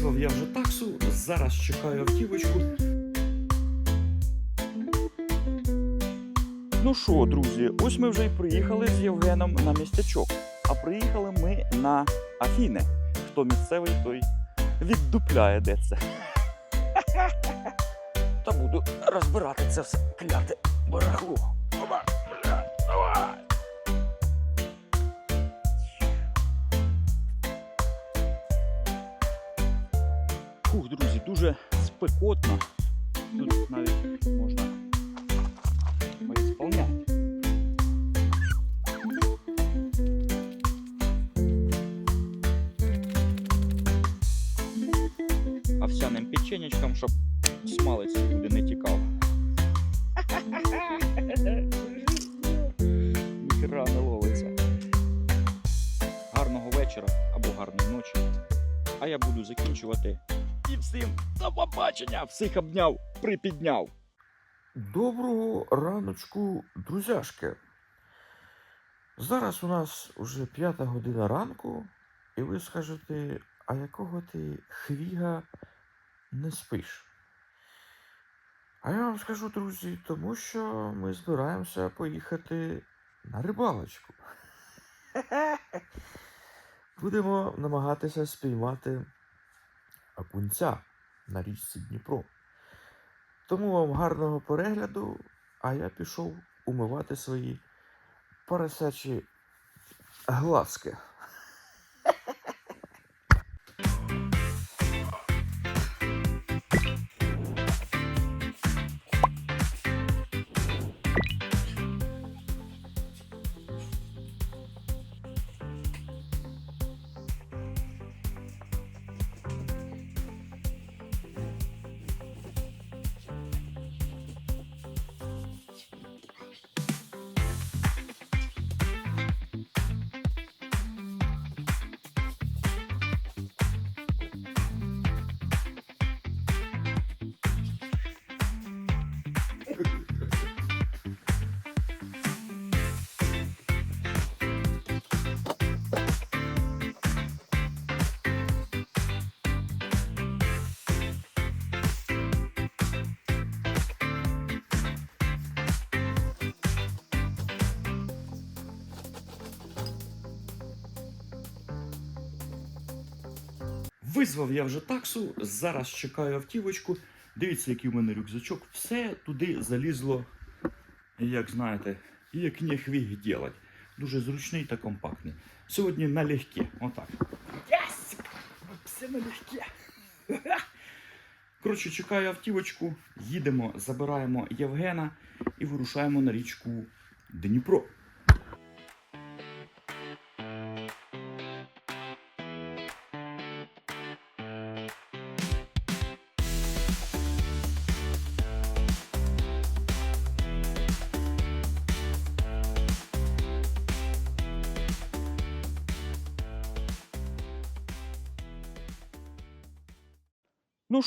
Визвав я вже таксу, зараз чекаю автівочку. Ну що, друзі, ось ми вже й приїхали з Євгеном на містечок. А приїхали ми на Афіни. Хто місцевий, той віддупляє де це. Та буду розбирати це все кляте барахло. Фух, друзі, дуже спекотно. Тут навіть можна поісполняти. Овсяним печенечком, щоб смалець нікуди не тікав. Ніхера не ловиться. Гарного вечора або гарної ночі. А я буду закінчувати. І всім до побачення! Всіх обняв, припідняв. Доброго раночку, друзяшки. Зараз у нас уже п'ята година ранку, і ви скажете, а якого ти хвіга не спиш? А я вам скажу, друзі, тому що ми збираємося поїхати на рибалочку. Будемо намагатися спіймати окунця на річці Дніпро. Тому вам гарного перегляду, а я пішов умивати свої поросячі глазки. Визвав я вже таксу, зараз чекаю автівочку. Дивіться, який у мене рюкзачок. Все туди залізло, як знаєте, як нехвіг ділать. Дуже зручний та компактний. Сьогодні налегке. Отак. Yes! Все налегке. Коротше, чекаю автівочку, їдемо, забираємо Євгена і вирушаємо на річку Дніпро.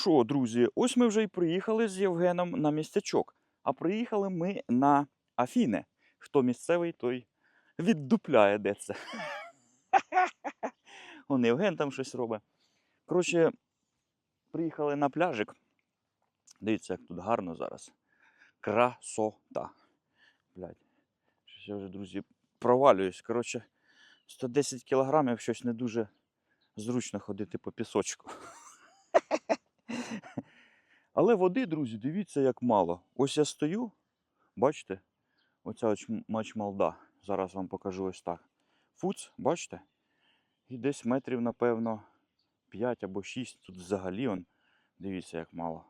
Що, друзі, ось ми вже й приїхали з Євгеном на містечок. А приїхали ми на Афіни. Хто місцевий, той віддупляє де це. Он Євген там щось робить. Коротше, приїхали на пляжик. Дивіться, як тут гарно зараз. Красота. Блядь. Щось я вже, друзі, провалююсь. Коротше, 110 кілограмів щось не дуже зручно ходити по пісочку. Але води, друзі, дивіться, як мало. Ось я стою, бачите, оця ось м- мачмалда. Зараз вам покажу ось так. Фуц, бачите? І десь метрів, напевно, 5 або 6. Тут взагалі он, дивіться, як мало.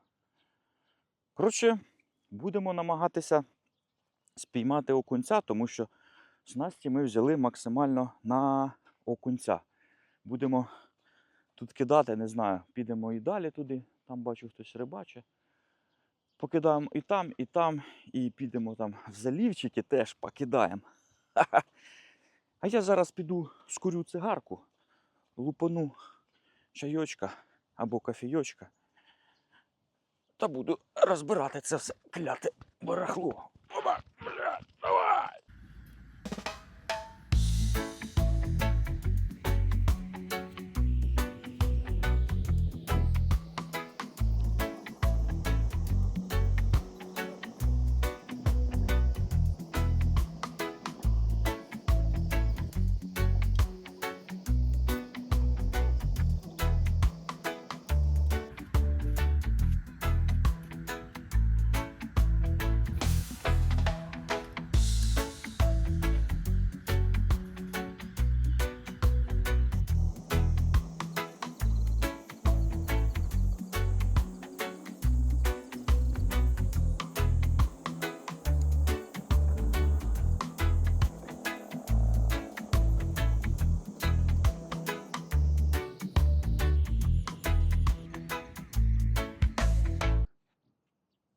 Коротше, будемо намагатися спіймати окунця, тому що снасті ми взяли максимально на окунця. Будемо тут кидати, не знаю, підемо і далі туди. Там бачу, хтось рибачить. Покидаємо і там, і там, і підемо там в залівчики теж покидаємо. А я зараз піду скурю цигарку, лупану чайочка або кофійочка. Та буду розбирати це все кляте барахло.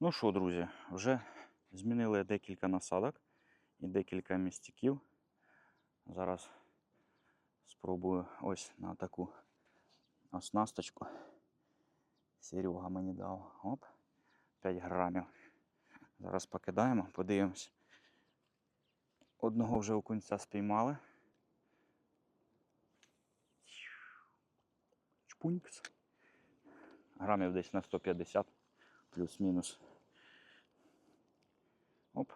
Ну що, друзі, вже змінили декілька насадок і декілька містиків. Зараз спробую ось на таку оснасточку. Серега мені дав. Оп, 5 грамів. Зараз покидаємо, подивимось. Одного вже окунця спіймали. Чпунькс. Грамів десь на 150 плюс-мінус. Оп.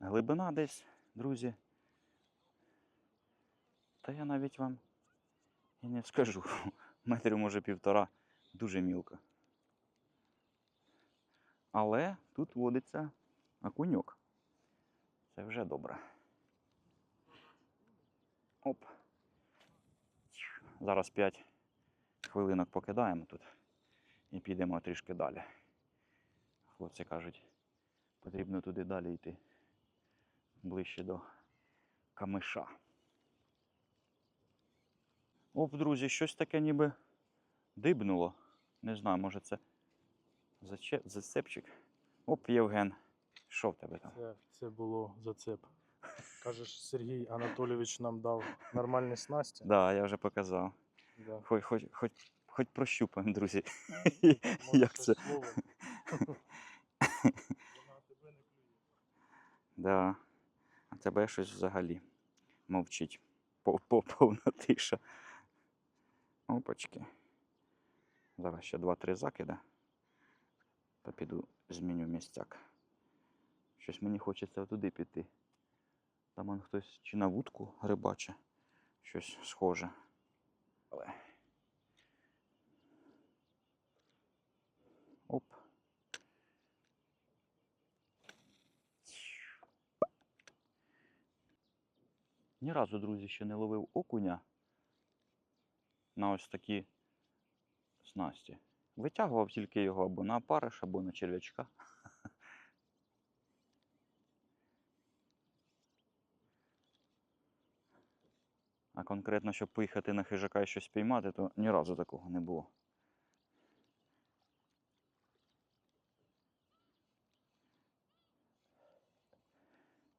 Глибина десь, друзі. Та я навіть вам і не скажу. Метрів може півтора дуже мілко. Але тут водиться окуньок. Це вже добре. Оп. Зараз 5 хвилинок покидаємо тут і підемо трішки далі. Хлопці кажуть, потрібно туди далі йти ближче до камиша. Оп, друзі, щось таке ніби дибнуло. Не знаю, може це зачеп, зацепчик. Оп, Євген. Що в тебе там? Це, це було зацеп. Кажеш, Сергій Анатолійович нам дав нормальні снасті. Да, я вже показав. Да. Хоч, хоч, хоч, хоч прощупаємо, друзі. Може, Як це? Вона тебе не клює. Да. Тебе щось взагалі мовчить. Пов- пов- Повна тиша. Опачки. Зараз ще 2-3 закида. Та піду зміню місцяк. Щось мені хочеться туди піти. Там он хтось чи на вудку рибаче. Щось схоже. Але. Оп. Ні разу, друзі, ще не ловив окуня на ось такі снасті. Витягував тільки його або на опариш, або на черв'ячка. А конкретно, щоб поїхати на хижака і щось піймати, то ні разу такого не було.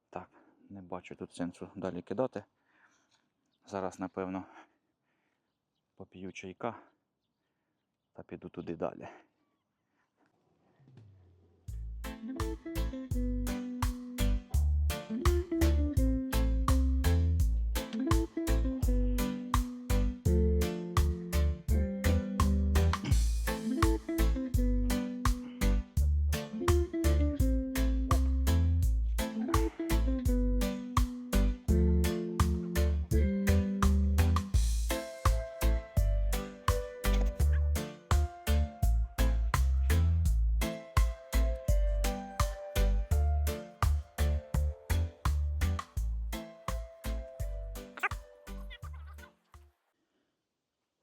Так, не бачу тут сенсу далі кидати. Зараз, напевно, поп'ю чайка та піду туди далі.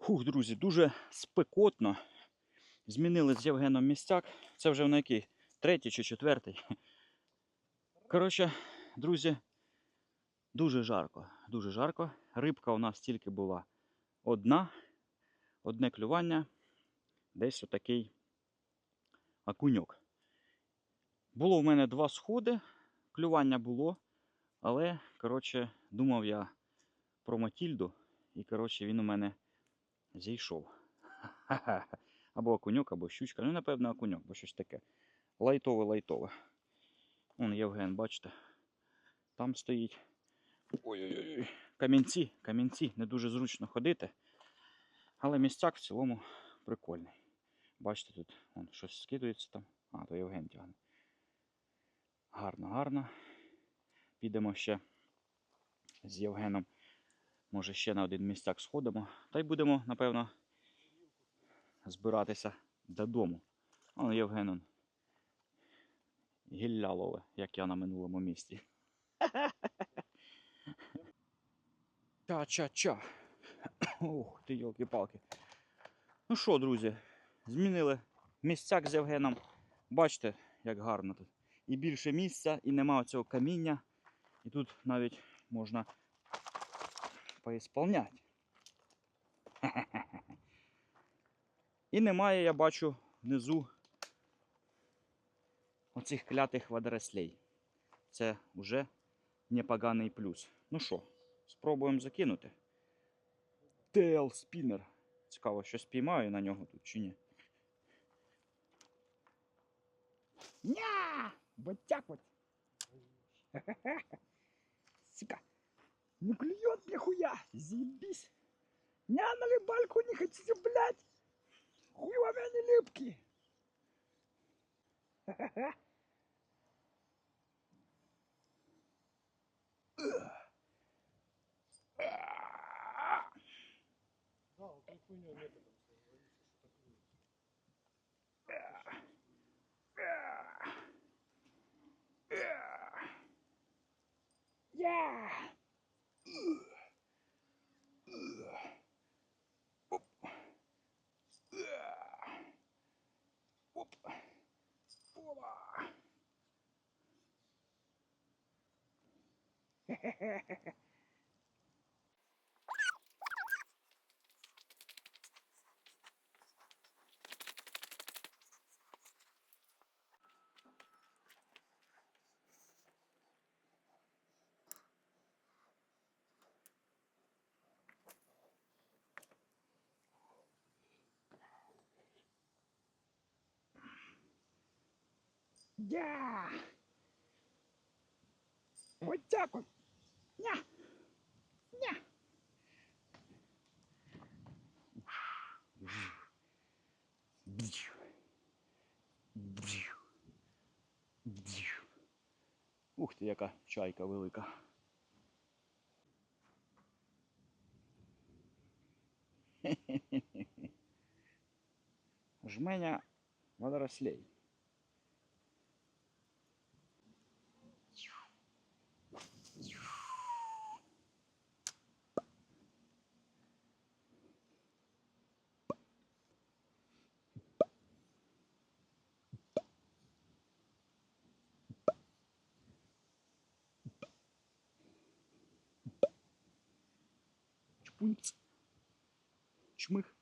Хух, друзі, дуже спекотно. Змінили з Євгеном місцяк. Це вже на який? Третій чи четвертий. Коротше, друзі, дуже жарко. Дуже жарко. Рибка у нас тільки була одна. Одне клювання. Десь отакий окуньок. Було в мене два сходи. Клювання було. Але, коротше, думав я про Матільду. І, коротше, він у мене зійшов. Або окуньок, або щучка. Ну, напевно, окуньок, бо щось таке. Лайтове, лайтове. Вон Євген, бачите. Там стоїть. Ой-ой-ой. Камінці, камінці. Не дуже зручно ходити. Але місцяк в цілому прикольний. Бачите, тут вон, щось скидується там. А, то Євген тягне. Гарно, гарно. Підемо ще з Євгеном. Може, ще на один місцяк сходимо. Та й будемо, напевно, збиратися додому. Он Євген гілля лове, як я на минулому місці. Ча-ча-ча. Ух ти, йолки-палки. Ну що, друзі, змінили місцяк з Євгеном. Бачите, як гарно тут. І більше місця, і нема цього каміння. І тут навіть можна поісполнять. І немає, я бачу, внизу оцих клятих водорослей. Це вже непоганий плюс. Ну що, спробуємо закинути. Тейл спінер. Цікаво, що спіймаю на нього тут чи ні. Ня! Вот. Сука. Не клюет нихуя. Заебись. Я на рыбалку не хотите, блядь. Хуй вам я не липкий. Да, вот Hehehehe Я! Вот так вот. Ня! Ня! Бдю. Бдю. Ух ти, яка чайка велика. Жменя водорослей. Чпунц. Чмых.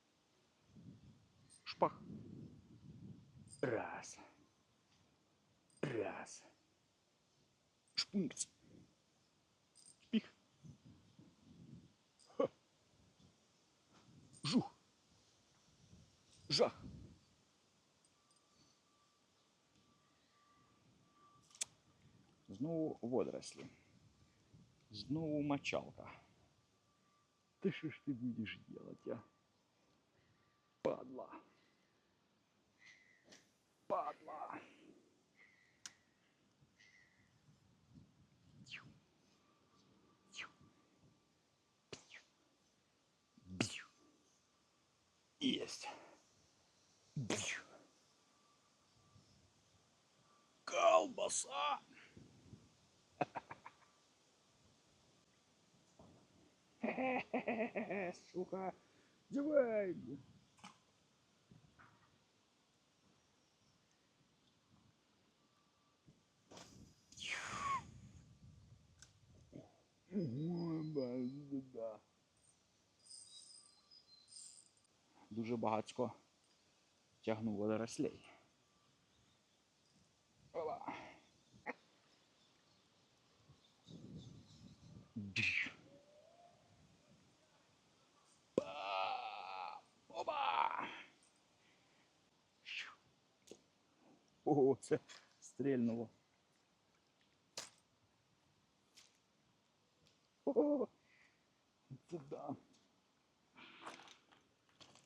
Шпах. Раз. Раз. Шпунц. Шпих. Ха. Жух. Жах. Знову водорослі. Знову мочалка. Ты что ж ты будешь делать, а? Падла. Падла. Есть. Бью. Колбаса. Сука. Давай. Дуже багатько тягнув водорослей. Опа. Ого, це стрельнуло. Ого, це да.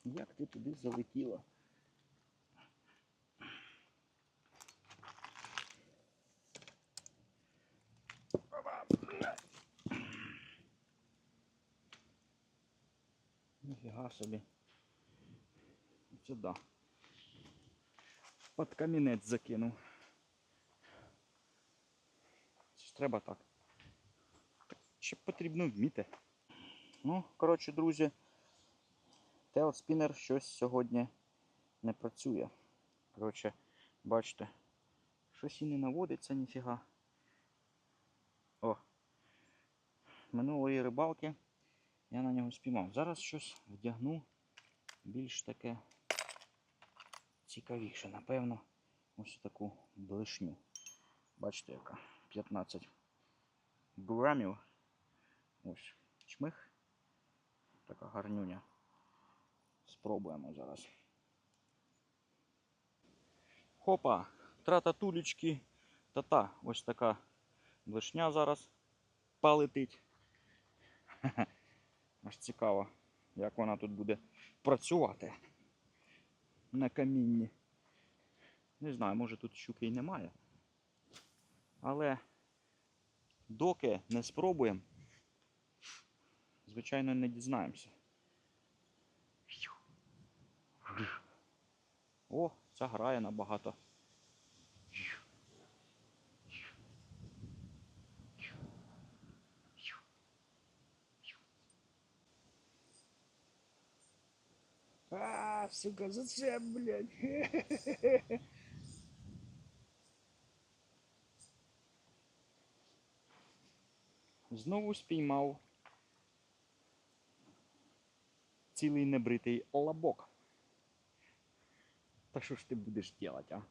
Як ти туди залетіла? Ніфіга собі. Це да. Під камінець закинув. Ж треба так. Так ще потрібно вміти. Ну, коротше, друзі, Телспінер щось сьогодні не працює. Коротше, бачите, щось і не наводиться ніфіга. О! Минулої рибалки я на нього спіймав. Зараз щось вдягну більш таке цікавіше, напевно. ось таку блишню. Бачите, яка 15 грамів. Ось чмих. Така гарнюня. Спробуємо зараз. Хопа, трататулечки. Та-та, ось така блишня зараз полетить. Хе-хе. Аж цікаво, як вона тут буде працювати на камінні. Не знаю, може тут щуки й немає. Але доки не спробуємо, звичайно, не дізнаємося. О, ця грає набагато. А, сука, зачем, блядь? Знову спіймав цілий небритий лабок. Та що ж ти будеш делать, а?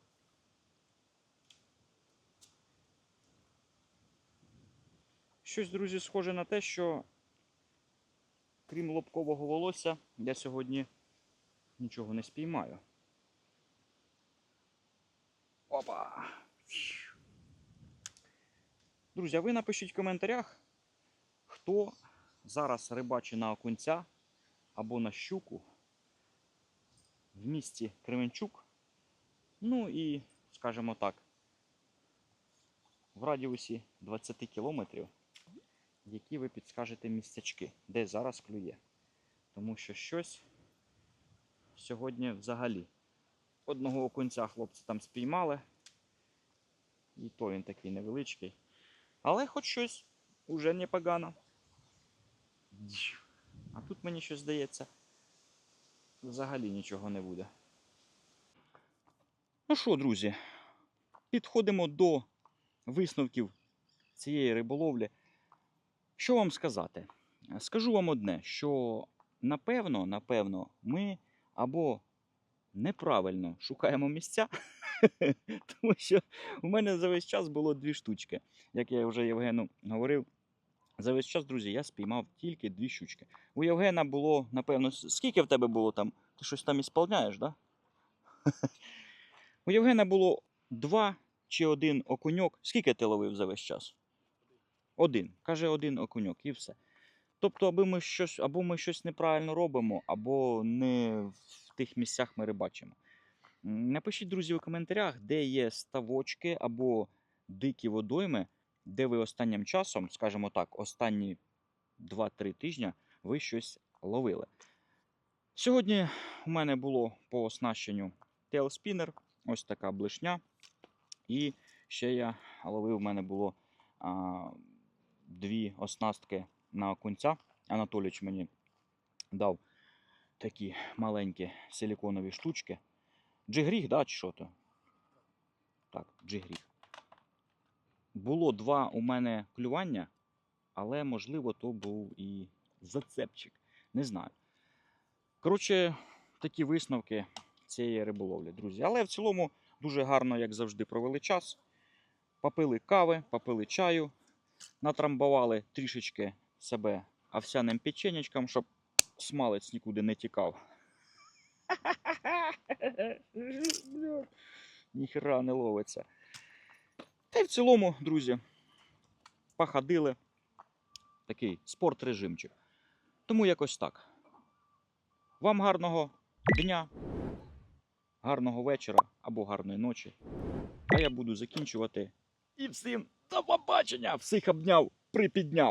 Щось, друзі, схоже на те, що крім лобкового волосся, я сьогодні нічого не спіймаю. Опа! Друзі, а ви напишіть в коментарях, хто зараз рибачить на окунця або на щуку в місті Кременчук. Ну і, скажімо так, в радіусі 20 кілометрів, які ви підскажете місцячки, де зараз клює. Тому що щось сьогодні взагалі. Одного окунця хлопці там спіймали. І то він такий невеличкий. Але хоч щось уже непогано. А тут мені щось здається, взагалі нічого не буде. Ну що, друзі, підходимо до висновків цієї риболовлі. Що вам сказати? Скажу вам одне, що напевно, напевно, ми або неправильно шукаємо місця, тому що у мене за весь час було дві штучки. Як я вже Євгену говорив, за весь час, друзі, я спіймав тільки дві щучки. У Євгена було, напевно, скільки в тебе було там? Ти щось там ісполняєш, да? У Євгена було два чи один окуньок. Скільки ти ловив за весь час? Один. Каже, один окуньок і все. Тобто, аби ми щось, або ми щось неправильно робимо, або не в тих місцях ми рибачимо. Напишіть, друзі, у коментарях, де є ставочки або дикі водойми, де ви останнім часом, скажімо так, останні 2-3 тижні ви щось ловили. Сьогодні у мене було по оснащенню тейлспінер, ось така блишня. І ще я ловив, у мене було а, дві оснастки на окунця. Анатоліч мені дав такі маленькі силіконові штучки. Джигріг, да, чи що то? Так, джигріг. Було два у мене клювання, але можливо то був і зацепчик. Не знаю. Коротше, такі висновки цієї риболовлі, друзі. Але в цілому дуже гарно, як завжди, провели час. Попили кави, попили чаю, натрамбували трішечки себе овсяним печенечком, щоб смалець нікуди не тікав. Ніхера не ловиться. Та й в цілому, друзі, походили. Такий спорт-режимчик. Тому якось так. Вам гарного дня, гарного вечора або гарної ночі. А я буду закінчувати. І всім до побачення! Всіх обняв, припідняв.